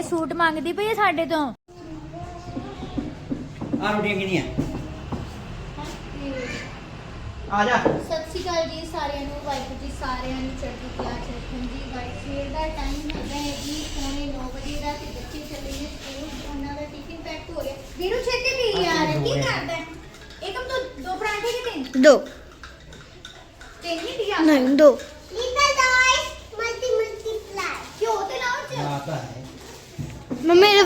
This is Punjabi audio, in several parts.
ਇਹ ਸੂਟ ਮੰਗਦੀ ਪਈ ਹੈ ਸਾਡੇ ਤੋਂ ਆ ਰੋਟੀਆਂ ਕਿਹਦੀਆਂ ਆ ਜਾ ਸਤਿ ਸ਼੍ਰੀ ਅਕਾਲ ਜੀ ਸਾਰਿਆਂ ਨੂੰ ਵਾਹਿਗੁਰੂ ਜੀ ਸਾਰਿਆਂ ਨੂੰ ਚੜ੍ਹਦੀ ਕਲਾ ਚ ਰੱਖਣ ਜੀ ਗਾਇਸ ਸਵੇਰ ਦਾ ਟਾਈਮ ਹੈਗਾ ਹੈ ਜੀ ਪੌਣੇ 9 ਵਜੇ ਦਾ ਤੇ ਬੱਚੇ ਚੱਲੇ ਨੇ ਸਕੂਲ ਉਹਨਾਂ ਦਾ ਟਿਫਿਨ ਪੈਕ ਹੋ ਰਿਹਾ ਵੀਰੂ ਛੇਤੀ ਵੀ ਯਾਰ ਕੀ ਕਰਦਾ ਹੈ ਇੱਕਮ ਤੋਂ ਦੋ ਪਰਾਂਠੇ ਕਿ ਤਿੰਨ दो ਤਿੰਨ ਹੀ ਦਿਆ नहीं दो ਲਿਟਲ ਗਾਇਸ ਮਲਟੀ ਮਲਟੀਪਲਾਈ ਕਿਉਂ ਤੇ ਲਾਓ ਚ आता है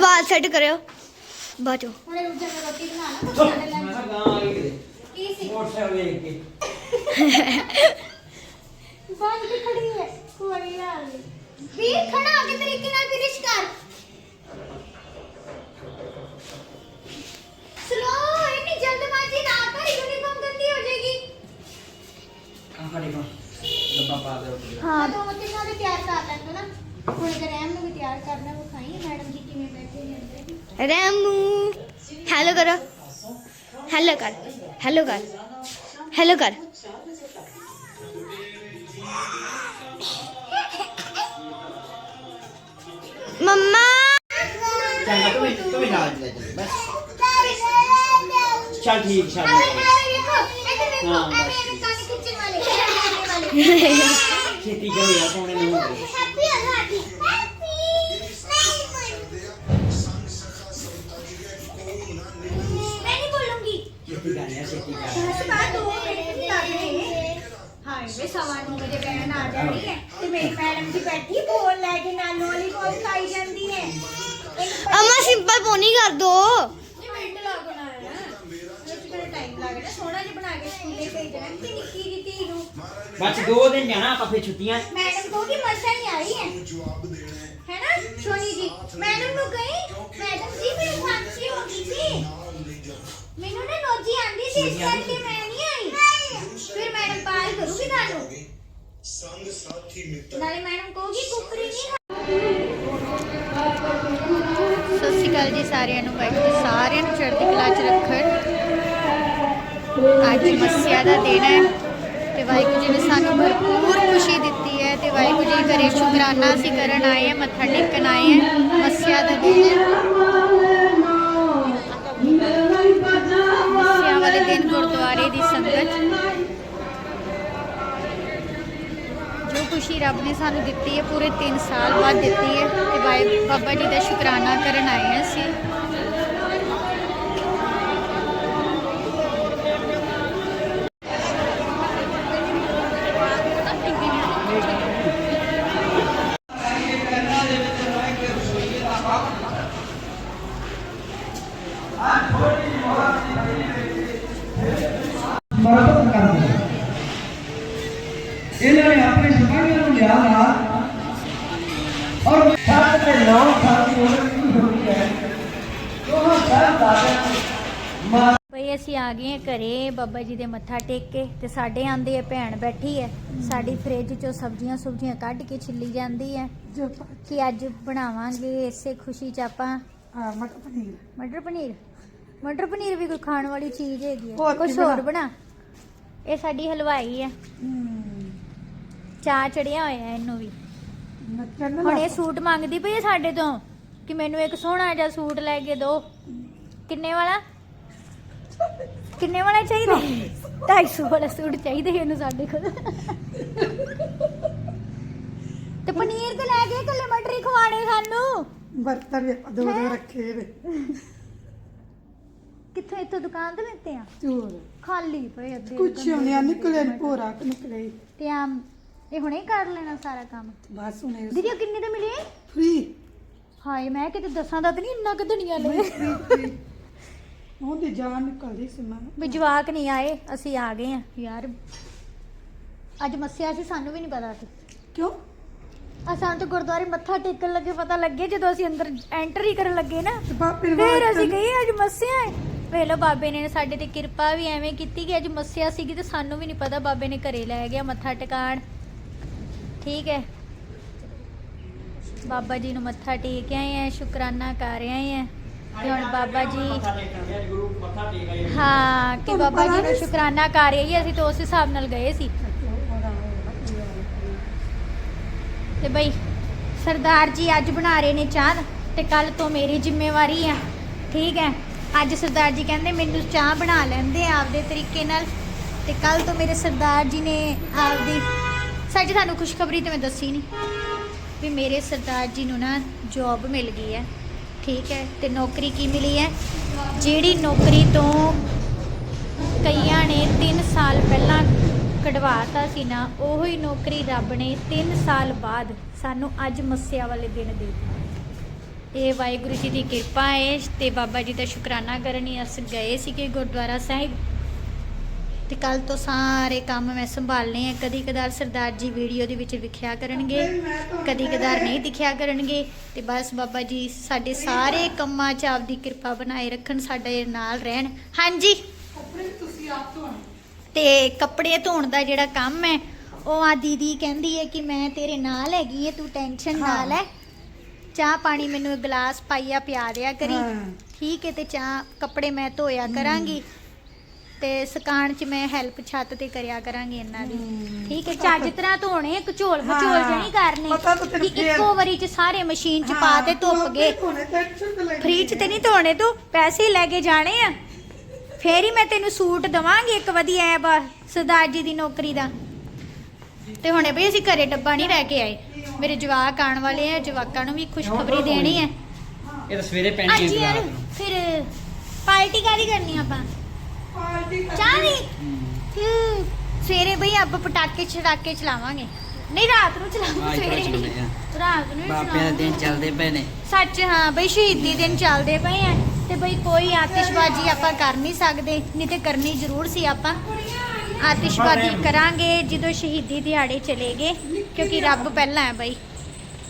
ਆਵਾਜ਼ ਸੈੱਟ ਕਰਿਓ। ਬਾਜੋ ਹੁਣ ਇਹ ਉੱਜਾ ਰੋਟੀ ਬਣਾਣਾ ਤਾਂ ਸਾਡੇ ਮੈਂ ਤਾਂ ਗਾਂ ਆ ਗਈ ਕਿਤੇ। ਕੀ ਸੀ? ਮੋਟਰਸਾਈਕਲ ਵੇਖ ਕੇ। ਬੰਦ ਤੇ ਖੜੀ ਹੈ। ਕੋਈ ਆ ਗਈ। ਵੀ ਖੜਾ ਆ ਕੇ ਤਰੀਕੇ ਨਾਲ ਫਿਨਿਸ਼ ਕਰ। ਸਲੋ ਇੰਨੀ ਜਲਦਬਾਜ਼ੀ ਨਾ ਕਰ ਯੂਨੀਫਾਰਮ ਗੰਦੀ ਹੋ ਜਾਏਗੀ। ਆਹ ਦੇਖੋ ਡੱਬਾ ਪਾ ਦੇ ਉੱਤੇ। ਹਾਂ ਦੋ ਤੇ ਸਾਰੇ ਪਿਆਰ ਕਰ ਲੈਣਾ ਨਾ ਹੁਣ ਰੈਮੂ ਹੈਲੋ ਕਰੋ। ਹੈਲੋ ਕਰ ਹੈਲੋ ਕਰ ਹੈਲੋ ਕਰ। ਮੰਮਾ। ਚੰਗਾ ਤੂੰ ਵੀ- ਤੂੰ ਵੀ ਨਾਲ ਲੈ ਚੱਲੀ ਬਸ। ਚੱਲ ਠੀਕ ਚੱਲ ਹਾਂ, ਬਸ। ਛੇਤੀ ਕਰੋ ਯਾਰ ਪੌਣੇ ਨੂੰ ਬੈਣ ਆ ਜਾਣੀ ਹੈ ਤੇ ਮੇਰੀ ਮੈਡਮ ਜੀ ਬੈਠੀ ਬੋਲ ਲੈ ਕੇ ਨਾਲ ਲੋਲੀਪੌਪ ਖਾਈ ਜਾਂਦੀ ਹੈ ਇੱਕ अम्मा सिंपल पोनी कर दो ਪੰਜ ਮਿੰਟ ਲੱਗਣਾ ਹੈ ਵਿੱਚ ਕਿਹੜਾ ਟਾਈਮ ਲੱਗਣਾ ਸੋਹਣਾ ਜਿਹਾ ਬਣਾ ਕੇ ਸਕੂਲੇ ਭੇਜਣਾ ਤੇ ਨਿੱਕੀ ਜਿਹੀ ਧੀ ਨੂੰ बस दो दिन जाना आप फिर छुट्टियां ਮੈਡਮ ਕਹੋਗੀ ਮਸਾ ਹੀ ਆਈ ਹੈ ਹੈ ਨਾ ਸੋਨੀ ਜੀ ਮੈਡਮ ਨੂੰ ਕਹੀ ਮੈਡਮ ਜੀ ਮੈਨੂੰ ਖਾਂਸੀ ਹੋ ਗਈ ਸੀ ਮੈਨੂੰ ਨਾ ਨੋਜੀ ਆਂਦੀ ਸੀ ਇਸ ਕਰਕੇ ਮੈਂ ਨਹੀਂ ਨਾਲੇ ਮੈਡਮ ਕਹੋਗੀ ਕੁਕਰੀ ਨਹੀਂ ਸਤਿ ਸ਼੍ਰੀ ਅਕਾਲ ਜੀ ਸਾਰਿਆਂ ਨੂੰ ਵਾਹਿਗੁਰੂ ਸਾਰਿਆਂ ਨੂੰ ਚੜ੍ਹਦੀ ਕਲਾ 'ਚ ਰੱਖਣ। ਅੱਜ ਮੱਸਿਆ ਦਾ ਦਿਨ ਹੈ ਤੇ ਵਾਹਿਗੁਰੂ ਜੀ ਨੇ ਸਾਨੂੰ ਭਰਪੂਰ ਖੁਸ਼ੀ ਦਿੱਤੀ ਹੈ ਤੇ ਵਾਹਿਗੁਰੂ ਜੀ ਕਰੇ ਸ਼ੁਕਰਾਨਾ ਅਸੀਂ ਕਰਨ ਆਏ ਹਾਂ ਮੱਥਾ ਟੇਕਣ ਆਏ ਹਾਂ। ਮੱਸਿਆ ਦਾ ਦਿਨ ਹੈ। ਜੋ ਰੱਬ ਨੇ ਸਾਨੂੰ ਦਿੱਤੀ ਹੈ, ਪੂਰੇ 3 ਸਾਲ ਬਾਅਦ ਦਿੱਤੀ ਹੈ, ਤੇ ਬਾਬਾ ਜੀ ਦਾ ਸ਼ੁਕਰਾਨਾ ਕਰਨ ਆਏ ਹਾਂ ਅਸੀਂ ਮਰਦ ਕਰਦੇ ਇਹਨਾਂ ਨੇ ਆਪਣੇ ਸਿਪਾਹੀਆਂ ਨੂੰ ਲਿਆ ਨਾਲ ਔਰ ਸਾਥ ਦੇ ਨੌ ਸਾਲ ਦੀ ਉਮਰ ਕੀ ਹੋਈ ਹੈ ਦੋਹਾਂ ਸਾਹਿਬ ਦਾਦਿਆਂ ਮਾਂ ਭਈ ਅਸੀਂ ਆ ਗਏ ਘਰੇ ਬਾਬਾ ਜੀ ਦੇ ਮੱਥਾ ਟੇਕ ਕੇ ਤੇ ਸਾਡੇ ਆਂਦੇ ਆ ਭੈਣ ਬੈਠੀ ਹੈ ਸਾਡੀ ਫ੍ਰਿਜ ਚੋਂ ਸਬਜ਼ੀਆਂ ਸੁਬਜ਼ੀਆਂ ਕੱਢ ਕੇ ਛਿੱਲੀ ਜਾਂਦੀ ਹੈ ਕਿ ਅੱਜ ਬਣਾਵਾਂਗੇ ਇਸੇ ਖੁਸ਼ੀ ਚ ਆਪਾਂ। ਮਟਰ ਪਨੀਰ। ਮਟਰ ਪਨੀਰ? ਮਟਰ ਪਨੀਰ ਵੀ ਕੋਈ ਖਾਣ ਵਾਲੀ ਚੀਜ਼ ਹੈਗੀ ਹੈ ਹੋਰ ਕੀ ਕੁਛ ਹੋਰ ਬਣਾ? ਇਹ ਸਾਡੀ ਹਲਵਾਈ ਹੈ। ਚਾਹ ਚੜਿਆ ਹੋਇਆ ਇਹਨੂੰ ਵੀ। ਹੁਣ ਇਹ ਸੂਟ ਮੰਗਦੀ ਪਈ ਹੈ ਸਾਡੇ ਤੋਂ ਕਿ ਮੈਨੂੰ ਇੱਕ ਸੋਹਣਾ ਜਿਹਾ ਸੂਟ ਲੈ ਕੇ ਦਿਓ। ਕਿੰਨੇ ਵਾਲਾ? ਕਿੰਨੇ ਵਾਲਾ ਚਾਹੀਦਾ? 250 ਵਾਲਾ ਸੂਟ ਚਾਹੀਦਾ ਸੀ ਇਹਨੂੰ ਸਾਡੇ ਕੋਲ। ਤੇ ਪਨੀਰ ਤੇ ਲੈ ਕੇ ਕੱਲੇ ਮਟਰ ਹੀ ਖਵਾਣੇ ਸਾਨੂੰ। ਬਰਤਨ ਦੋ ਦੋ ਰੱਖੇ ਨੇ। ਕਿੱਥੋਂ ਇੱਥੋਂ ਦੁਕਾਨ ਤੋਂ ਲੈਤੇ ਆ? ਚੋਰ। ਖਾਲੀ ਪਏ ਅੱਧੇ ਕੁਛ ਨਹੀਂ ਨਿਕਲੇ ਨੀ ਭੋਰਾ ਕਿ ਨਿਕਲੇ। ਤੇ ਆ ਇਹ ਹੁਣੇ ਹੀ ਕਰ ਲੈਣਾ ਸਾਰਾ ਕੰਮ। ਬਸ ਹੁਣੇ ਦੀਦੀ ਉਹ ਕਿੰਨੇ ਦੇ ਮਿਲੇ? ਫ੍ਰੀ। ਹਾਏ ਮੈਂ ਕਿਤੇ ਦੱਸਾਂ ਦਾ ਤਾਂ ਨਹੀਂ ਇੰਨਾ ਕਦਣੀਆਂ ਲੈ ਉਹਦੀ ਜਾਨ ਨਿਕਲਦੀ ਸੀ ਮੈਂ। ਵੀ ਜਵਾਕ ਨਹੀਂ ਆਏ ਅਸੀਂ ਆ ਗਏ ਆ ਯਾਰ ਅੱਜ ਮੱਸਿਆ ਸੀ ਸਾਨੂੰ ਵੀ ਨਹੀਂ ਪਤਾ ਸੀ। ਕਿਉਂ? ਅਸਾਂ ਤਾਂ ਗੁਰਦੁਆਰੇ ਮੱਥਾ ਟੇਕਣ ਲੱਗੇ ਪਤਾ ਲੱਗੇ ਜਦੋਂ ਅਸੀਂ ਅੰਦਰ ਐਂਟਰ ਹੀ ਕਰਨ ਲੱਗੇ ਨਾ। ਤੇ ਬਾਪੇ ਨੇ ਫਿਰ ਅਸੀਂ ਗਏ ਅੱਜ ਮੱਸਿਆ ਹੈ। ਵੇਖ ਲਓ ਬਾਬੇ ਨੇ ਸਾਡੇ ਤੇ ਕਿਰਪਾ ਵੀ ਐਵੇਂ ਕੀਤੀ ਕਿ ਅੱਜ ਮੱਸਿਆ ਸੀਗੀ ਤੇ ਸਾਨੂੰ ਵੀ ਨਹੀਂ ਪਤਾ ਬਾਬੇ ਨੇ ਘਰੇ ਲੈ ਗਿਆ ਮੱਥਾ ਟਿਕਾਣ। ਠੀਕ ਹੈ। ਬਾਬਾ ਜੀ ਨੂੰ ਮੱਥਾ ਟੇਕ ਆਏ ਆ ਸ਼ੁਕਰਾਨਾ ਕਰ ਆਏ ਆ ਤੇ ਹੁਣ ਬਾਬਾ ਜੀ ਹਾਂ ਕਿ ਬਾਬਾ ਜੀ ਨੂੰ ਸ਼ੁਕਰਾਨਾ ਕਰ ਰਹੀ ਅਸੀਂ ਤਾਂ ਉਸ ਹਿਸਾਬ ਨਾਲ ਗਏ ਸੀ। ਤੇ ਬਈ ਸਰਦਾਰ ਜੀ ਅੱਜ ਬਣਾ ਰਹੇ ਨੇ ਚਾਹ ਤੇ ਕੱਲ ਤੋਂ ਮੇਰੀ ਜ਼ਿੰਮੇਵਾਰੀ ਆ। ਠੀਕ ਹੈ ਅੱਜ ਸਰਦਾਰ ਜੀ ਕਹਿੰਦੇ ਮੈਨੂੰ ਚਾਹ ਬਣਾ ਲੈਂਦੇ ਆਪਦੇ ਤਰੀਕੇ ਨਾਲ। ਤੇ ਕੱਲ ਤੋਂ ਮੇਰੇ ਸਰਦਾਰ ਜੀ ਨੇ ਆਪਦੀ ਸੱਚ ਤੁਹਾਨੂੰ ਖੁਸ਼ਖਬਰੀ ਤੇ ਮੈਂ ਦੱਸੀ ਨਹੀਂ ਵੀ ਮੇਰੇ ਸਰਦਾਰ ਜੀ ਨੂੰ ਨਾ ਜੌਬ ਮਿਲ ਗਈ ਹੈ। ਠੀਕ ਹੈ ਤੇ ਨੌਕਰੀ ਕੀ ਮਿਲੀ ਹੈ? ਜਿਹੜੀ ਨੌਕਰੀ ਤੋਂ ਕਈਆਂ ਨੇ 3 ਸਾਲ ਪਹਿਲਾਂ ਕਢਵਾਤਾ ਸੀ ਨਾ, ਉਹੋ ਹੀ ਨੌਕਰੀ ਰੱਬ ਨੇ 3 ਸਾਲ ਬਾਅਦ ਸਾਨੂੰ ਅੱਜ ਮੱਸਿਆ ਵਾਲੇ ਦਿਨ ਦੇ ਦਿੱਤੀ। ਇਹ ਵਾਹਿਗੁਰੂ ਜੀ ਦੀ ਕਿਰਪਾ ਹੈ ਤੇ ਬਾਬਾ ਜੀ ਦਾ ਸ਼ੁਕਰਾਨਾ ਕਰਨ ਹੀ ਅਸੀਂ ਗਏ ਸੀਗੇ ਗੁਰਦੁਆਰਾ ਸਾਹਿਬ। ਤੇ ਕੱਲ ਤੋਂ ਸਾਰੇ ਕੰਮ ਮੈਂ ਸੰਭਾਲਨੇ ਆ। ਕਦੀ ਕਦਾਰ ਸਰਦਾਰ ਜੀ ਵੀਡੀਓ ਦੇ ਵਿੱਚ ਵਿਖਿਆ ਕਰਨਗੇ ਕਦੀ ਕਦਾਰ ਨਹੀਂ ਦਿਖਿਆ ਕਰਨਗੇ। ਤੇ ਬਸ ਬਾਬਾ ਜੀ ਸਾਡੇ ਸਾਰੇ ਕੰਮਾਂ 'ਚ ਆਪਦੀ ਕਿਰਪਾ ਬਣਾਏ ਰੱਖਣ ਸਾਡੇ ਨਾਲ ਰਹਿਣ। ਹਾਂਜੀ। ਤੇ ਕੱਪੜੇ ਧੋਣ ਦਾ ਜਿਹੜਾ ਕੰਮ ਹੈ ਉਹ ਆ ਦੀਦੀ ਕਹਿੰਦੀ ਹੈ ਕਿ ਮੈਂ ਤੇਰੇ ਨਾਲ ਹੈਗੀ ਹੈ ਤੂੰ ਟੈਨਸ਼ਨ ਨਾ ਲੈ। ਚਾਹ ਪਾਣੀ ਮੈਨੂੰ ਗਲਾਸ ਪਾਈਆ ਪਿਆ ਦਿਆ ਕਰੀ। ਠੀਕ ਹੈ ਤੇ ਚਾਹ ਕੱਪੜੇ ਮੈਂ ਧੋਇਆ ਕਰਾਂਗੀ। ਤੇ ਸਕਾਣ ਚ ਮੈਂ ਹੈਲਪ ਛੱਤ ਤੇ ਕਰਿਆ ਕਰਾਂਗੀ ਇਹਨਾਂ ਦੀ। ਠੀਕ ਹੈ ਚੱਜ ਤਰ੍ਹਾਂ ਧੋਣੇ ਕਚੋਲ ਮਚੋਲ ਹਾਂ। ਜਣੀ ਕਰਨੇ। ਪਤਾ ਤਾਂ ਤੈਨੂੰ ਕਿ ਫੇਰ- ਇੱਕੋ ਵਾਰੀ ਚ ਸਾਰੇ ਮਸ਼ੀਨ ਚ ਪਾ ਤੇ ਧੁੱਪ ਗਏ। ਫ੍ਰੀ ਚ ਤੇ ਨਹੀਂ ਧੋਣੇ ਤੂੰ ਪੈਸੇ ਹੀ ਲੈ ਕੇ ਜਾਣੇ ਆ। ਫੇਰ ਹੀ ਮੈਂ ਤੈਨੂੰ ਸੂਟ ਦਵਾਂਗੀ ਇੱਕ ਵਧੀਆ ਐ ਬਾ ਸਰਦਾਰ ਜੀ ਦੀ ਨੌਕਰੀ ਦਾ। ਤੇ ਹੁਣੇ ਬਈ ਅਸੀਂ ਘਰੇ ਡੱਬਾ ਨਹੀਂ ਲੈ ਕੇ ਆਏ। ਮੇਰੇ ਜਵਾਕ ਆਉਣ ਵਾਲੇ ਆ ਜਵਾਕਾਂ ਨੂੰ ਵੀ ਖੁਸ਼ਖਬਰੀ ਦੇਣੀ ਹੈ ਇਹ ਤਾਂ ਸਵੇਰੇ ਪੈਣੀ ਅੱਜ ਯਾਰ ਫਿਰ ਪਾਰਟੀ ਕਾਦੀ ਕਰਨੀ ਆਪਾਂ? ਹੂੰ, ਸਵੇਰੇ ਬਈ ਆਪਾਂ ਪਟਾਕੇ ਛੜਾਕੇ ਚਲਾਵਾਂਗੇ। ਨਹੀਂ ਰਾਤ ਨੂੰ ਚਲਾਵਾਂਗੇ ਸਵੇਰੇ। ਨਹੀਂ ਰਾਤ ਨੂੰ ਹੀ ਬਾਪਿਆਂ ਦੇ ਚਲਾਵਾਂਗੇ। ਦਿਨ ਚੱਲਦੇ ਪਏ ਨੇ। ਸੱਚ ਹਾਂ ਬਈ ਸ਼ਹੀਦੀ ਦਿਨ ਚੱਲਦੇ ਪਏ ਆ। ਤੇ ਬਈ ਕੋਈ ਆਤਿਸ਼ਬਾਜ਼ੀ ਆਪਾਂ ਕਰ ਨਹੀਂ ਸਕਦੇ ਨਹੀਂ ਤੇ ਕਰਨੀ ਜ਼ਰੂਰ ਸੀ ਆਪਾਂ। ਆਤਿਸ਼ਬਾਜ਼ੀ ਕਰਾਂਗੇ ਜਦੋਂ ਸ਼ਹੀਦੀ ਦਿਹਾੜੇ ਚਲੇਗੇ ਕਿਉਂਕਿ ਰੱਬ ਪਹਿਲਾਂ ਹੈ ਬਈ।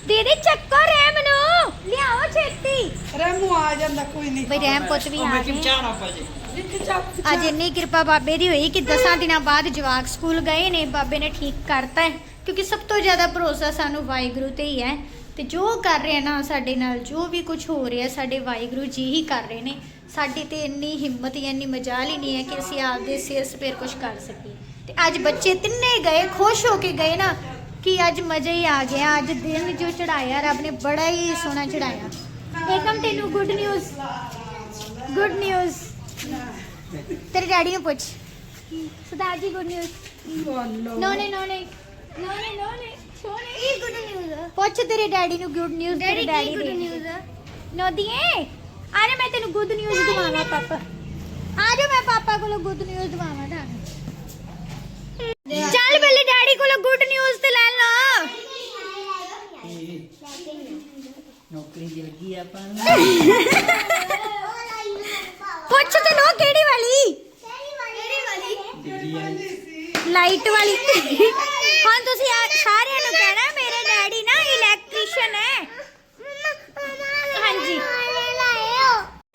ਦੀਦੀ ਚੱਕੋ ਰਹਿਮ ਨੂੰ। ਲਿਆਓ ਛੇਤੀ। ਰੈਮੂ ਆ ਜਾਂਦਾ ਕੋਈ ਨਹੀਂ। ਬਈ ਰਹਿਮ ਪੁੱਤ ਵੀ ਉਹ ਆ ਮੈਂ ਗਏ। ਕਿਉਂ ਚਾਹ ਨਾ ਪਾਜੇ ਅੱਜ ਇੰਨੀ ਕਿਰਪਾ ਬਾਬੇ ਦੀ ਹੋਈ ਕਿ ਦਸਾਂ ਦਿਨਾਂ ਬਾਅਦ ਜਵਾਕ ਸਕੂਲ ਗਏ ਨੇ। ਬਾਬੇ ਨੇ ਠੀਕ ਕਰਤਾ ਹੈ, ਕਿਉਂਕਿ ਸਭ ਤੋਂ ਜ਼ਿਆਦਾ ਭਰੋਸਾ ਸਾਨੂੰ ਵਾਹਿਗੁਰੂ ਤੇ ਹੀ ਹੈ। ਤੇ ਜੋ ਕਰ ਰਿਹਾ ਨਾ ਸਾਡੇ ਨਾਲ, ਜੋ ਵੀ ਕੁਝ ਹੋ ਰਿਹਾ, ਸਾਡੇ ਵਾਹਿਗੁਰੂ ਜੀ ਹੀ ਕਰ ਰਹੇ ਨੇ। ਸਾਡੀ ਤੇ ਇੰਨੀ ਹਿੰਮਤ ਜਾਂ ਇੰਨੀ ਮਜਾਲ ਹੀ ਨਹੀਂ ਹੈ ਕਿ ਅਸੀਂ ਆਪਦੇ ਸਿਰ ਸਪੇਰ ਕੁਝ ਕਰ ਸਕੀਏ। ਤੇ ਅੱਜ ਬੱਚੇ ਤਿੰਨੇ ਗਏ, ਖੁਸ਼ ਹੋ ਕੇ ਗਏ ਨਾ ਕਿ ਅੱਜ ਮਜ਼ਾ ਹੀ ਆ ਗਿਆ। ਅੱਜ ਦਿਨ ਜੋ ਚੜਾਇਆ ਰੱਬ ਨੇ ਬੜਾ ਹੀ ਸੋਹਣਾ ਚੜਾਇਆ ਏਕਮ ਤੈਨੂੰ ਗੁੱਡ ਨਿਊਜ਼ ਗੁੱਡ ਨਿਊਜ਼ ਤੇਰੇ ਡੈਡੀ ਨੂੰ ਪੁੱਛ। ਸਰਦਾਰ ਜੀ ਗੁੱਡ ਨਿਊਜ਼ ਨੋ ਨੇ ਨੋ ਨੇ ਨੋ ਨੇ ਨੋ ਨੇ ਸੋਨੇ ਇਹ ਗੁੱਡ ਨਿਊਜ਼ ਪੁੱਛ ਤੇਰੇ ਡੈਡੀ ਨੂੰ ਗੁੱਡ ਨਿਊਜ਼ ਤੇਰੇ ਡੈਡੀ ਗੁੱਡ ਨਿਊਜ਼ ਨੋ ਦੀਏ। ਆ ਜਾ ਮੈਂ ਤੈਨੂੰ ਗੁੱਡ ਨਿਊਜ਼ ਦਵਾਵਾਂ ਪਾਪਾ। ਆ ਜਾ ਮੈਂ ਪਾਪਾ ਕੋਲੋਂ ਗੁੱਡ ਨਿਊਜ਼ ਦਵਾਵਾਂ ਤੁਹਾਨੂੰ ਚੱਲ ਪਹਿਲੇ ਡੈਡੀ ਕੋਲੋਂ ਗੁੱਡ ਨਿਊਜ਼ ਤੇ ਲੈ ਲਾ। ਨੌਕਰੀ ਦੀ ਲੱਗੀ ਆ ਆਪਾਂ ਨੂੰ। ਪੁੱਛ ਤੇ ਲੋ ਕਿਹੜੀ ਵਾਲੀ ਡਿਗਰੀ ਵਾਲੀ ਲਾਈਟ ਵਾਲੀ। ਹੁਣ ਤੁਸੀਂ ਆ ਸਾਰਿਆਂ ਨੂੰ ਕਹਿਣਾ ਮੇਰੇ ਡੈਡੀ ਨਾ ਇਲੈਕਟ੍ਰੀਸ਼ੀਅਨ ਹੈ ਹਾਂਜੀ।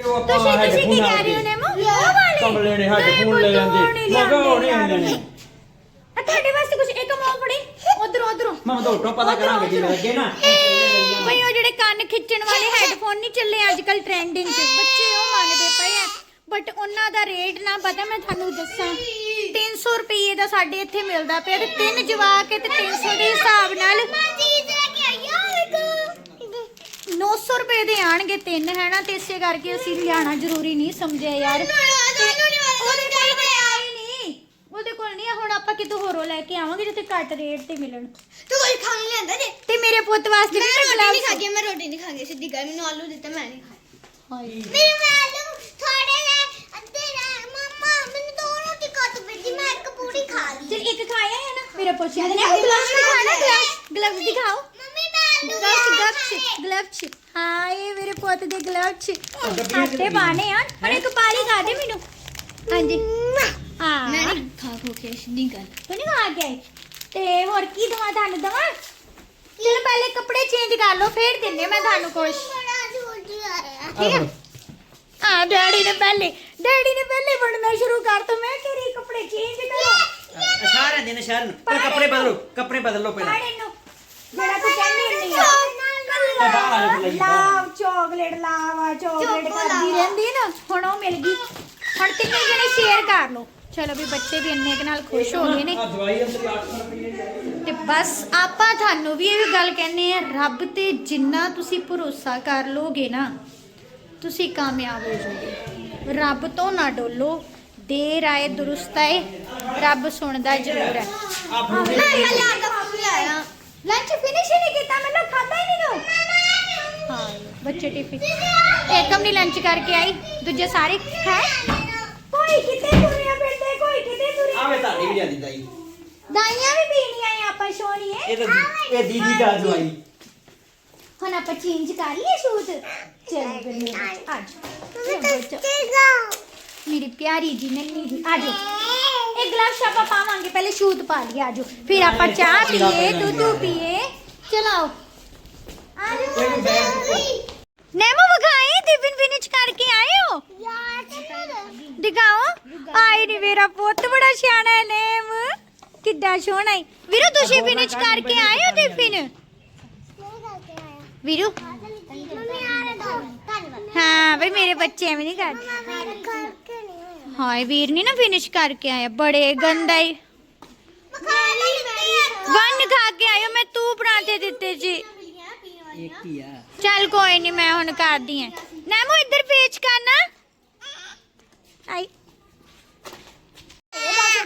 ਤੁਸੀਂ ਤੁਸੀਂ ਕੀ ਕਹਿ ਰਹੇ ਹੋ ਨੇਮੋ? ਉਹ ਵਾਲੇ। ਕਮਲੇ ਨੇ ਹੈਡਫੋਨ ਲੈ ਜਾਂਦੇ ਨਹੀਂ ਮੈਂ ਕਿਹਾ ਉਹ ਨਹੀਂ ਲਿਆਂਦੇ ਲੈਣੇ। ਆ ਤੁਹਾਡੇ ਵਾਸਤੇ ਕੁਝ ਇੱਕ ਮੋਹ ਫੜੀ। ਉਧਰੋਂ ਉਧਰੋਂ। ਮੈਂ ਤਾਂ ਉੱਟੋਂ ਪਤਾ ਕਰਾਂਗੇ ਜੇ ਲੱਗੇ ਨਾ। ਬਈ ਉਹ ਜਿਹੜੇ ਕੰਨ ਖਿੱਚਣ ਵਾਲੇ ਹੈੱਡਫੋਨ ਨਹੀਂ ਚੱਲੇ ਅੱਜ ਕੱਲ ਟ੍ਰੈਂਡਿੰਗ 'ਚ। ਬੱਚੇ ਉਹ ਮੰਗਦੇ ਪਏ ਆ। ਬਟ ਉਹਨਾਂ ਦਾ ਰੇਟ ਨਾ ਪਤਾ ਮੈਂ ਤੁਹਾਨੂੰ ਦੱਸਾਂ। 300 ਰੁਪਏ ਦਾ ਸਾਡੇ ਇੱਥੇ ਮਿਲਦਾ ਪਿਆ ਤੇ ਤਿੰਨ ਜਵਾਕ ਹੈ ਤੇ 300 ਦੇ ਹਿਸਾਬ ਨਾਲ 900 ਰੁਪਏ ਦੇ ਆਣਗੇ ਤਿੰਨ ਹੈ ਨਾ? ਤੇ ਇਸੇ ਕਰਕੇ ਅਸੀਂ ਲਿਆਣਾ ਜ਼ਰੂਰੀ ਨਹੀਂ ਸਮਝਿਆ ਯਾਰ। ਉਹਦੇ ਕੋਲ ਹੀ ਨਹੀਂ ਉਹਦੇ ਕੋਲ ਨਹੀਂ ਆ, ਹੁਣ ਆਪਾਂ ਕਿਤੋਂ ਹੋਰੋਂ ਲੈ ਕੇ ਆਵਾਂਗੇ ਜਿੱਥੇ ਘੱਟ ਰੇਟ ਤੇ ਮਿਲਣ। ਤੂੰ ਕੋਈ ਖਾਣ ਲਿਆਂਦਾ ਜੇ? ਤੇ ਮੇਰੇ ਪੁੱਤ ਵਾਸਤੇ ਮੈਂ ਵੀ ਰੋਟੀ gloves- ਨਹੀਂ ਖਾਗੀ ਮੈਂ ਰੋਟੀ ਨਹੀਂ ਖਾਗੀ ਸਿੱਧੀ ਗੱਲ ਮੈਨੂੰ ਆਲੂ ਦਿੱਤਾ ਮੈਂ ਨਹੀਂ ਖਾਏ ਹਾਏ। ਮੇਰੇ ਮੈਂ ਆਲੂ ਥੋੜੇ ਲੈ ਅੱਧੇ ਲੈ ਮਮਾ ਮੈਨੂੰ ਦੋ ਰੋਟੀ ਕੱਟ ਬੇਟੀ ਮੈਂ ਇੱਕ ਪੂਰੀ ਖਾ ਲਈ ਚਲ ਇੱਕ ਖਾਇਆ ਹੈ ਨਾ? ਮੇਰਾ ਪੁੱਛਿਆ ਨੇ ਗਲਵਸ ਦਿਖਾਣਾ ਗਲਵਸ ਗਲਵਸ ਦਿਖਾਓ। ਮੰਮੀ ਮੈਂ ਆਲੂ ਗਲਵਸ ਗਲਵਸ ਗਲਵਸ ਹਾਂ ਇਹ ਮੇਰੇ ਪੁੱਤ ਦੇ ਗਲਵਸ ਹੱਥੇ ਬਾਣੇ ਆ ਹੁਣ ਇੱਕ ਪਾਲੀ ਖਾ ਦੇ ਮੈਨੂੰ। ਹਾਂਜੀ। ਹਾਂ। ਮੈਂ ਨਹੀਂ ਖਾ ਖੋ ਕੇ ਸਿੱਧੀ ਗੱਲ। ਤੂੰ ਨਹੀਂ ਖਾ ਕੇ ਆਈ। ਤੇ ਹੋਰ ਕੀ ਦਵਾ ਤੁਹਾਨੂੰ ਦਵਾ? ਚਲ ਪਹਿਲੇ ਕੱਪੜੇ ਚੇਂਜ ਕਰ ਲਓ ਫੇਰ ਦਿੰਨੇ ਮੈਂ ਤੁਹਾਨੂੰ ਆਇਆ। ਠੀਕ ਹੈ? ਹਾਂ ਡੈਡੀ ਨੇ ਪਹਿਲੇ ਡੈਡੀ ਨੇ ਪਹਿਲੇ ਬਣਨਾ ਸ਼ੁਰੂ ਕਰਤਾ ਮੈਂ ਕਿਹੜੀ ਕੱਪੜੇ ਚੇਂਜ ਕਰੋ ਸ਼ਰਨ ਪਰ ਕੱਪੜੇ ਬਦਲੋ ਕੱਪੜੇ ਬਦਲ ਲਓ ਪਹਿਲਾਂ। ਨੂੰ ਜਿਹੜਾ ਤੂੰ ਕਹਿੰਦੀ ਬਾਹਰ ਆ ਲਈ lava chocolate lava chocolate choco ਕਰਦੀ। ਰਹਿੰਦੀ ਨਾ। ਹੁਣ ਉਹ ਮਿਲ ਗਈ। ਹੁਣ ਤਿੰਨੇ ਜਣੇ ਸ਼ੇਅਰ ਕਰ ਲਓ। ਚਲੋ ਵੀ ਬੱਚੇ ਵੀ ਇੰਨੇ ਕੁ ਨਾਲ ਖੁਸ਼ ਹੋ ਗਏ ਨੇ। ਆ ਦਵਾਈ ਅੰਦਰ 800 ਰੁਪਏ ਤੇ ਬਸ ਆਪਾਂ ਤੁਹਾਨੂੰ ਵੀ ਇਹ ਗੱਲ ਕਹਿੰਦੇ ਆ ਰੱਬ ਤੇ ਜਿੰਨਾ ਤੁਸੀਂ ਭਰੋਸਾ ਕਰ ਲੋਗੇ ਨਾ ਤੁਸੀਂ ਕਾਮਯਾਬ ਹੋ ਜਾਓਗੇ। ਰੱਬ ਤੋਂ ਨਾ ਡੋਲੋ। ਦੇਰ ਆਏ ਦਰੁਸਤ ਆਏ ਰੱਬ ਸੁਣਦਾ ਜ਼ਰੂਰ ਹੈ। ਲੰਚ ਫਿਨਿਸ਼ ਹੀ ਨਹੀਂ ਕੀਤਾ ਮੈਨੂੰ ਖਾਦਾ ਹੀ ਨਹੀਂ ਦੋ ਹਾਂ ਬੱਚੇ ਟਿਫਿਨ ਏਕਮ ਨਹੀਂ ਲੰਚ ਕਰਕੇ ਆਈ ਦੂਜੇ ਸਾਰੇ ਹੈ? ਕੋਈ ਕਿਤੇ ਤੁਰਿਆ ਫਿਰਦੇ ਕੋਈ ਕਿਤੇ ਤੁਰਿਆ ਆਵੇ ਤੁਹਾਡੀ ਵੀ ਜਾਂਦੀ ਦਾਈ ਦਾਈਆਂ ਵੀ ਪੀਣੀਆਂ ਆ ਆਪਾਂ ਸੋਣੀਏ ਇਹ ਤਾਂ ਦੀ- ਇਹ ਦੀਦੀ ਦਾ ਦਵਾਈ ਹੁਣ ਆਪਾਂ ਚੇਂਜ ਕਰ ਲਈਏ ਸੂਟ? ਚਲ ਬਣੀ ਅੱਜ। ਮੇਰੀ ਪਿਆਰੀ ਜੀ ਨੰਨੀ ਜੀ ਆਜੋ ਇਹ ਗਲਾਸ ਆਪਾਂ ਪਾਵਾਂਗੇ, ਪਹਿਲੇ ਸ਼ੂਟ ਪਾ ਲਈਏ ਆਜੋ ਫਿਰ ਆਪਾਂ ਚਾਹ ਪੀਏ, ਦੁੱਧ ਪੀਏ। ਚਲਾਓ। ਆਜੋ ਨੇਮੋ, ਵਿਖਾਈ ਟਿਫਿਨ ਫਿਨਿਸ਼ ਕਰਕੇ ਆਏ ਹੋ? ਦਿਖਾਓ। ਆਈ ਨਹੀਂ ਮੇਰਾ ਪੁੱਤ, ਬੜਾ ਸਿਆਣਾ ਹੈ, ਨੇਮ। ਕਿੱਡਾ ਸੋਹਣਾ ਹੈ। ਵੀਰੋ, ਤੁਸੀਂ ਫਿਨਿਸ਼ ਕਰਕੇ ਆਏ ਹੋ ਟਿਫਿਨ ਵੀਰੂ? ਹਾਂ ਬਈ ਮੇਰੇ ਬੱਚੇ ਐਵੇਂ ਨਹੀਂ ਕਰਦੇ। ਹਾਏ ਵੀਰ ਨਹੀਂ ਨਾ ਫਿਨਿਸ਼ ਕਰਕੇ ਆਇਆ ਬੜੇ ਗੰਦਾ ਹੀ ਵੰਨ ਖਾ ਕੇ ਆਇਓ ਮੈਂ ਤੂੰ ਪਰਾਂਠੇ ਦਿੱਤੇ ਜੀ। ਇੱਕ ਹੀ ਆ। ਚੱਲ ਕੋਈ ਨਹੀਂ ਮੈਂ ਹੁਣ ਕਰਦੀ ਐ ਨੈਮੋ ਇੱਧਰ ਪੇਚ ਕਰਨਾ। ਆਈ।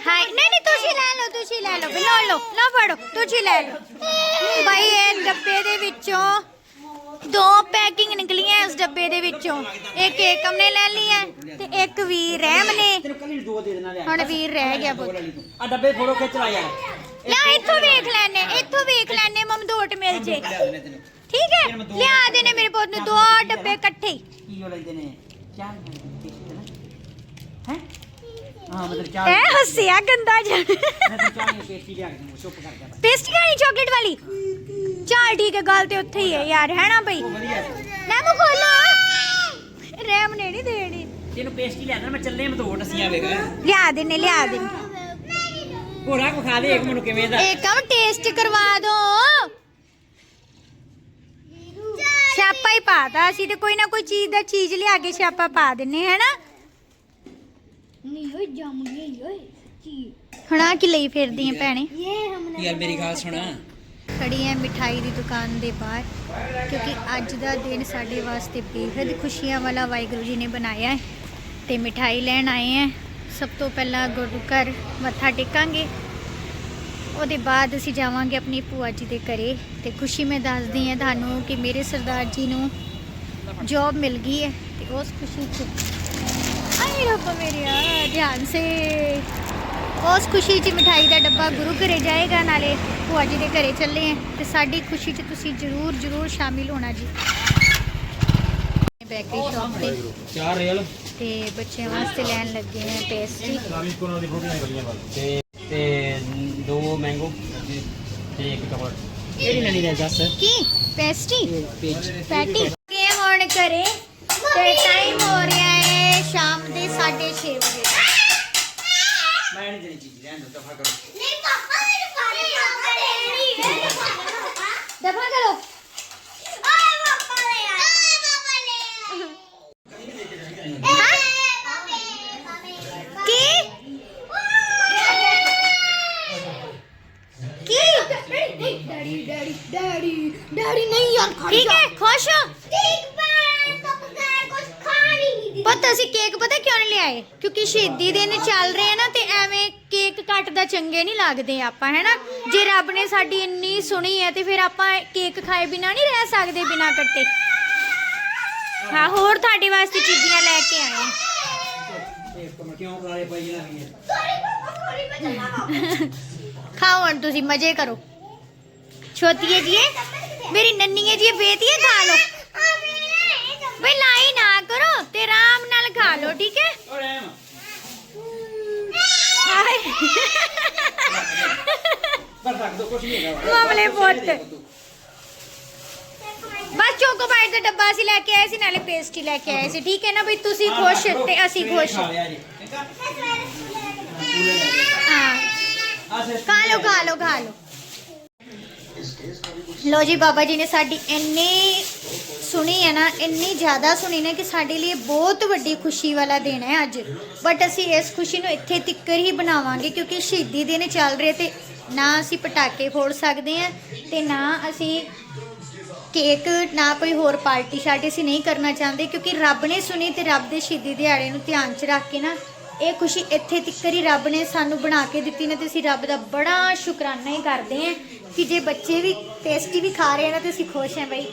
ਹਾਈ ਨਹੀਂ ਨਹੀਂ ਤੁਸੀਂ ਲੈ ਲਓ ਤੁਸੀਂ ਲੈ ਲਓ। ਲਓ ਲਓ ਲਓ ਫੜੋ ਤੁਸੀਂ ਲੈ ਲਓ। ਭਾਈ ਇਹ ਡੱਬੇ ਦੇ ਵਿੱਚੋਂ ਦੋ ਪੈਕਿੰਗ ਨਿਕਲੀਆਂ ਇਸ ਡੱਬੇ ਦੇ ਵਿੱਚੋਂ। ਇੱਕ ਏਕਮ ਨੇ ਲੈ ਲਈ ਹੈ ਤੇ ਇੱਕ ਵੀਰ ਰਹਿਮ ਨੇ। ਤੈਨੂੰ ਕੱਲੀ ਦੋ ਦੇ ਦੇਣਾ ਲਿਆ ਹੁਣ ਵੀਰ ਰਹਿ ਗਿਆ ਪੁੱਤ। ਆ ਡੱਬੇ ਫੋੜੋ ਖਿੱਚ ਲਾ ਯਾਰ। ਲੈ ਇੱਥੋਂ ਵੇਖ ਲੈਨੇ ਇੱਥੋਂ ਵੇਖ ਲੈਨੇ ਮਮਦੋਟ ਮਿਲ ਜੇ। ਦੇਣੇ ਤੈਨੂੰ। ਠੀਕ ਹੈ ਲਿਆ ਦੇ ਨੇ ਮੇਰੇ ਪੁੱਤ ਨੂੰ ਦੋ ਡੱਬੇ ਇਕੱਠੇ। ਹੀ। ਕੀ ਹੋ ਲੈਂਦੇ ਨੇ? ਚਾਰ ਹੈ? ਹਾਂ ਮਤਲਬ ਚਾਰ ਐ ਹੱਸਿਆ ਗੰਦਾ ਜਿਹਾ। ਮੈਂ ਤਾਂ ਚਾਹ ਨਹੀਂ ਪੇਸਟੀ ਲਿਆ ਕੇ ਦੂੰ ਚੁੱਪ ਕਰ ਜਾ ਬਸ। ਪੇਸਟੀ ਖਾਣੀ ਚਾਕਲੇਟ ਵਾਲੀ। ਚੱਲ ਠੀਕ ਹੈ ਗੱਲ ਤੇ ਉੱਥੇ ਹੀ ਹੈ ਯਾਰ ਹੈ। ਨਾ ਬਈ ਰੈਮ ਖੋਲੋ ਰੈਮ ਨੇ ਨਹੀਂ ਦੇਣੀ। ਤੈਨੂੰ ਪੇਸਟੀ ਲਿਆ ਦੇਣਾ ਮੈਂ ਚੱਲੇ ਮੈਂ ਤੋੜ ਅਸੀਂ ਆਵੇਗਾ ਲਿਆ ਦੇਣੇ ਲਿਆ ਦੇਣੇ ਹੋਰਾ ਕੋ ਖਾ ਦੇ ਇੱਕ ਮੈਨੂੰ ਕਿਵੇਂ ਦਾ। ਇੱਕ ਆਮ ਟੇਸਟ ਕਰਵਾ ਦੋ। ਛਾਪਾ ਹੀ ਪਾਤਾ ਅਸੀਂ ਤੇ ਕੋਈ ਨਾ ਕੋਈ ਚੀਜ਼ ਦਾ ਚੀਜ਼ ਲਿਆ ਕੇ ਛਾਪਾ ਪਾ ਦਿੰਨੇ ਹੈ ਨਾ ਨਹੀਂ ਓਏ ਜੰਮ ਗਈ ਓਏ। ਕੀ? ਹਣਾ ਕੀ ਲਈ ਫਿਰਦੀ ਐ ਭੈਣੇ? ਯਾਰ ਮੇਰੀ ਗੱਲ ਸੁਣਾ। ਖੜੀ ਹੈ ਮਿਠਾਈ ਦੀ ਦੁਕਾਨ ਦੇ ਬਾਹਰ, ਕਿਉਂਕਿ ਅੱਜ ਦਾ ਦਿਨ ਸਾਡੇ ਵਾਸਤੇ ਬੇਹੱਦ ਖੁਸ਼ੀਆਂ ਵਾਲਾ ਵਾਹਿਗੁਰੂ ਜੀ ਨੇ ਬਣਾਇਆ ਹੈ ਤੇ ਮਿਠਾਈ ਲੈਣ ਆਏ ਹੈ ਸਭ ਤੋਂ ਪਹਿਲਾਂ ਗੁਰੂ ਘਰ ਮੱਥਾ ਟੇਕਾਂਗੇ। ਉਹਦੇ ਬਾਅਦ ਅਸੀਂ ਜਾਵਾਂਗੇ ਆਪਣੀ ਭੂਆ ਜੀ ਦੇ ਘਰੇ ਤੇ ਖੁਸ਼ੀ ਮੈਂ ਦੱਸਦੀ ਹਾਂ ਤੁਹਾਨੂੰ ਕਿ ਮੇਰੇ ਸਰਦਾਰ ਜੀ ਨੂੰ ਜੌਬ ਮਿਲ ਗਈ ਹੈ ਤੇ ਉਸ ਖੁਸ਼ੀ 'ਚ ਆਏ ਰੱਬ ਮੇਰੇ ਆ ਧਿਆਨ ਸੇ। ਉਸ ਖੁਸ਼ੀ 'ਚ ਮਿਠਾਈ ਦਾ ਡੱਬਾ ਗੁਰੂ ਘਰੇ ਜਾਏਗਾ ਨਾਲੇ ਭੂਆ ਜੀ ਦੇ ਘਰੇ ਚੱਲੇ ਆਂ ਤੇ ਸਾਡੀ ਖੁਸ਼ੀ 'ਚ ਤੁਸੀਂ ਜ਼ਰੂਰ ਜ਼ਰੂਰ ਸ਼ਾਮਿਲ ਹੋਣਾ ਜੀ। ਬੇਕਰੀ ਸ਼ਾਪ ਤੇ। ਚਾਰ ਰੇਲ। ਤੇ ਬੱਚਿਆਂ ਵਾਸਤੇ ਲੈਣ ਲੱਗੇ ਆ ਪੇਸਟਰੀ ਤੇ ਤੇ ਦੋ ਮੈਂਗੋ ਤੇ ਇੱਕ ਕਵਰ ਕਿਹੜੀ ਲੈਣੀ ਨੇ ਦੱਸ। ਕੀ? ਪੇਸਟਰੀ ਪੈਟੀ ਕੇ ਹੁਣ ਕਰੇ। ਤੇ ਟਾਈਮ ਹੋ ਰਿਹਾ ਹੈ ਸ਼ਾਮ ਦੇ 6:30 ਵਜੇ। ਮੈਂ ਨਹੀਂ ਦੇਣੀ ਚੀਜ਼ ਰਹਿਣ ਦੋ ਦਫਾ ਕਰੋ नहीं पापा मेरे पापा पापा ले रही है पापा ਦਫਾ ਕਰੋ ओए पापा ले यार ओए पापा ले ਹਾਂ ਕੀ ਕੀ डैडी डैडी डैडी डैडी नहीं यार ਠੀਕ ਹੈ ਖੁਸ਼ ਹੋ ठीक ਪਤਾ, ਅਸੀਂ ਕੇਕ ਪਤਾ ਕਿਉਂ ਨਹੀਂ ਲਿਆਏ? ਕਿਉਂਕਿ ਸ਼ਹੀਦੀ ਦਿਨ ਚੱਲ ਰਹੇ ਆ ਨਾ, ਤੇ ਐਵੇਂ ਕੇਕ ਕੱਟਦਾ ਚੰਗੇ ਨਹੀਂ ਲੱਗਦੇ ਆਪਾਂ, ਹੈਨਾ? ਜੇ ਰੱਬ ਨੇ ਸਾਡੀ ਇੰਨੀ ਸੁਣੀ ਹੈ ਤੇ ਫਿਰ ਆਪਾਂ ਕੇਕ ਖਾਏ ਬਿਨਾ ਨਹੀਂ ਰਹਿ ਸਕਦੇ ਬਿਨਾ ਕੱਟੇ। ਹਾਂ, ਹੋਰ ਤੁਹਾਡੇ ਵਾਸਤੇ ਚੀਜ਼ਾਂ ਲੈ ਕੇ ਆਏ ਹਾਂ ਖਾਓ ਤੁਸੀਂ, ਮਜ਼ੇ ਕਰੋ। ਛੋਟੀਏ ਜੀ ਮੇਰੀ ਨੰਨੀਏ ਜੀ ਬੇਤੀਏ ਖਾ ਲਓ। ਬਈ ਲਾਈ ਨਾ ਕਰੋ ਤੇ ਆਰਾਮ ਨਾਲ ਖਾ ਲਓ ਠੀਕ ਹੈ? ਓ ਰਹਿਮ ਹਾਏ। ਪਰ ਰੱਖ ਦੋ ਕੁਛ ਨਹੀਂ ਹੈਗਾ। ਮਾਮਲੇ ਪੁੱਤ ਬਸ ਚੋਕੋ ਬਾਈਟ ਦਾ ਡੱਬਾ ਅਸੀਂ ਲੈ ਕੇ ਆਏ ਸੀ ਨਾਲੇ ਪੇਸਟੀ ਲੈ ਕੇ ਆਏ ਸੀ ਠੀਕ ਹੈ ਨਾ ਬਈ? ਤੁਸੀਂ ਖੁਸ਼ ਤੇ ਅਸੀਂ ਖੁਸ਼। ਖਾ ਲਿਆ ਜੀ ਹਾਂ। ਆ ਸੇ ਖਾ ਲਓ ਖਾ ਲਓ ਖਾ ਲਓ। ਲੋ ਜੀ ਬਾਬਾ ਜੀ ਨੇ ਸਾਡੀ ਇੰਨੀ ਸੁਣੀ ਹੈ ਨਾ, ਇੰਨੀ ਜ਼ਿਆਦਾ ਸੁਣੀ ਨਾ ਕਿ ਸਾਡੇ ਲਈ ਇਹ ਬਹੁਤ ਵੱਡੀ ਖੁਸ਼ੀ ਵਾਲਾ ਦਿਨ ਹੈ ਅੱਜ। ਬਟ ਅਸੀਂ ਇਸ ਖੁਸ਼ੀ ਨੂੰ ਇੱਥੇ ਤਿੱਕਰ ਹੀ ਬਣਾਵਾਂਗੇ ਕਿਉਂਕਿ ਸ਼ਹੀਦੀ ਦਿਨ ਚੱਲ ਰਹੇ ਤੇ ਨਾ ਅਸੀਂ ਪਟਾਕੇ ਫੋੜ ਸਕਦੇ ਆ ਤੇ ਨਾ ਅਸੀਂ ਕੇਕ ਨਾ ਕੋਈ ਹੋਰ ਪਾਰਟੀ ਸ਼ਾਰਟੀ ਅਸੀਂ ਨਹੀਂ ਕਰਨਾ ਚਾਹੁੰਦੇ ਕਿਉਂਕਿ ਰੱਬ ਨੇ ਸੁਣੀ ਤੇ ਰੱਬ ਦੇ ਸ਼ਹੀਦੀ ਦਿਹਾੜੇ ਨੂੰ ਧਿਆਨ 'ਚ ਰੱਖ ਕੇ ਨਾ ਇਹ ਖੁਸ਼ੀ ਇੱਥੇ ਤੱਕ ਹੀ ਰੱਬ ਨੇ ਸਾਨੂੰ ਬਣਾ ਕੇ ਦਿੱਤੀ ਨੇ ਤੇ ਅਸੀਂ ਰੱਬ ਦਾ ਬੜਾ ਸ਼ੁਕਰਾਨਾ ਹੀ ਕਰਦੇ ਹਾਂ। ਕਿ ਜੇ ਬੱਚੇ ਵੀ ਟੇਸਟੀ ਵੀ ਖਾ ਰਹੇ ਆ ਨਾ ਤੇ ਅਸੀਂ ਖੁਸ਼ ਹਾਂ ਬਈ।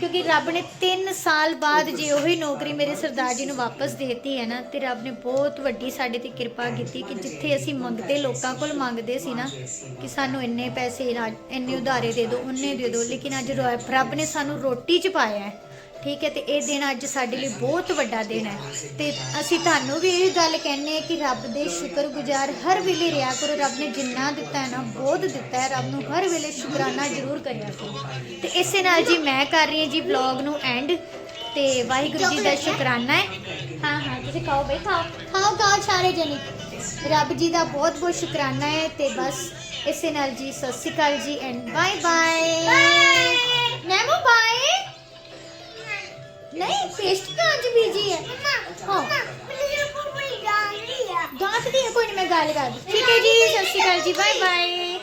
ਕਿਉਂਕਿ ਰੱਬ ਨੇ 3 ਸਾਲ ਬਾਅਦ ਜੇ ਉਹੀ ਨੌਕਰੀ ਮੇਰੇ ਸਰਦਾਰ ਜੀ ਨੂੰ ਵਾਪਸ ਦੇਤੀ ਹੈ ਨਾ, ਤੇ ਰੱਬ ਨੇ ਬਹੁਤ ਵੱਡੀ ਸਾਡੇ ਤੇ ਕਿਰਪਾ ਕੀਤੀ ਕਿ ਜਿੱਥੇ ਅਸੀਂ ਮੰਗਦੇ, ਲੋਕਾਂ ਕੋਲ ਮੰਗਦੇ ਸੀ ਨਾ, ਕਿ ਸਾਨੂੰ ਇੰਨੇ ਪੈਸੇ ਨਾ- ਇੰਨੇ ਉਧਾਰੇ ਦੇ ਦਿਓ, ਉਹਨੇ ਦੇ ਦਿਓ। ਲੇਕਿਨ ਅੱਜ ਰੱਬ ਨੇ ਸਾਨੂੰ ਰੋਟੀ ਚ ਪਾਇਆ ਹੈ। ਠੀਕ ਹੈ ਤੇ ਇਹ ਦਿਨ ਅੱਜ ਸਾਡੇ ਲਈ ਬਹੁਤ ਵੱਡਾ ਦਿਨ ਹੈ। ਤੇ ਅਸੀਂ ਤੁਹਾਨੂੰ ਵੀ ਇਹ ਗੱਲ ਕਹਿੰਨੇ ਆ ਕਿ ਰੱਬ ਦੇ ਸ਼ੁਕਰਗੁਜ਼ਾਰ ਹਰ ਵੇਲੇ ਰਿਹਾ ਕਰੋ। ਰੱਬ ਨੇ ਜਿੰਨਾ ਦਿੱਤਾ ਹੈ ਨਾ ਬਹੁਤ ਦਿੱਤਾ ਹੈ। ਰੱਬ ਨੂੰ ਹਰ ਵੇਲੇ ਸ਼ੁਕਰਾਨਾ ਜ਼ਰੂਰ ਕਰਿਆ ਕਰੋ। ਤੇ ਇਸੇ ਨਾਲ ਜੀ ਮੈਂ ਕਰ ਰਹੀ ਹਾਂ ਜੀ ਵਲੌਗ ਨੂੰ ਐਂਡ ਤੇ ਵਾਹਿਗੁਰੂ ਜੀ ਦਾ ਸ਼ੁਕਰਾਨਾ ਹੈ। ਹਾਂ ਹਾਂ ਤੁਸੀਂ ਖਾਓ ਬਈ ਖਾਓ। ਖਾਓ ਖਾਓ ਸਾਰੇ ਜਣੇ। ਰੱਬ ਜੀ ਦਾ ਬਹੁਤ ਬਹੁਤ ਸ਼ੁਕਰਾਨਾ ਹੈ ਤੇ ਬਸ ਇਸੇ ਨਾਲ ਜੀ ਸਤਿ ਸ਼੍ਰੀ ਅਕਾਲ ਜੀ ਐਂਡ ਬਾਏ ਬਾਏ ਨੈਮੋ ਬਾਏ ਨਹੀਂ ਪੇਸਟ ਤਾਂ ਅੱਜ ਬੀਜੀ ਹੈ। ਹਾਂ ਮੈਨੂੰ ਪੂਰੀ ਜਾਣ ਰਹੀ ਆ। ਗਾਂਠ ਦੀ ਹੈ, ਕੋਈ ਨਹੀਂ ਮੈਂ ਗੱਲ ਕਰਦੀ। ਠੀਕ ਹੈ ਜੀ ਸਤਿ ਸ਼੍ਰੀ ਅਕਾਲ ਜੀ ਬਾਏ ਬਾਏ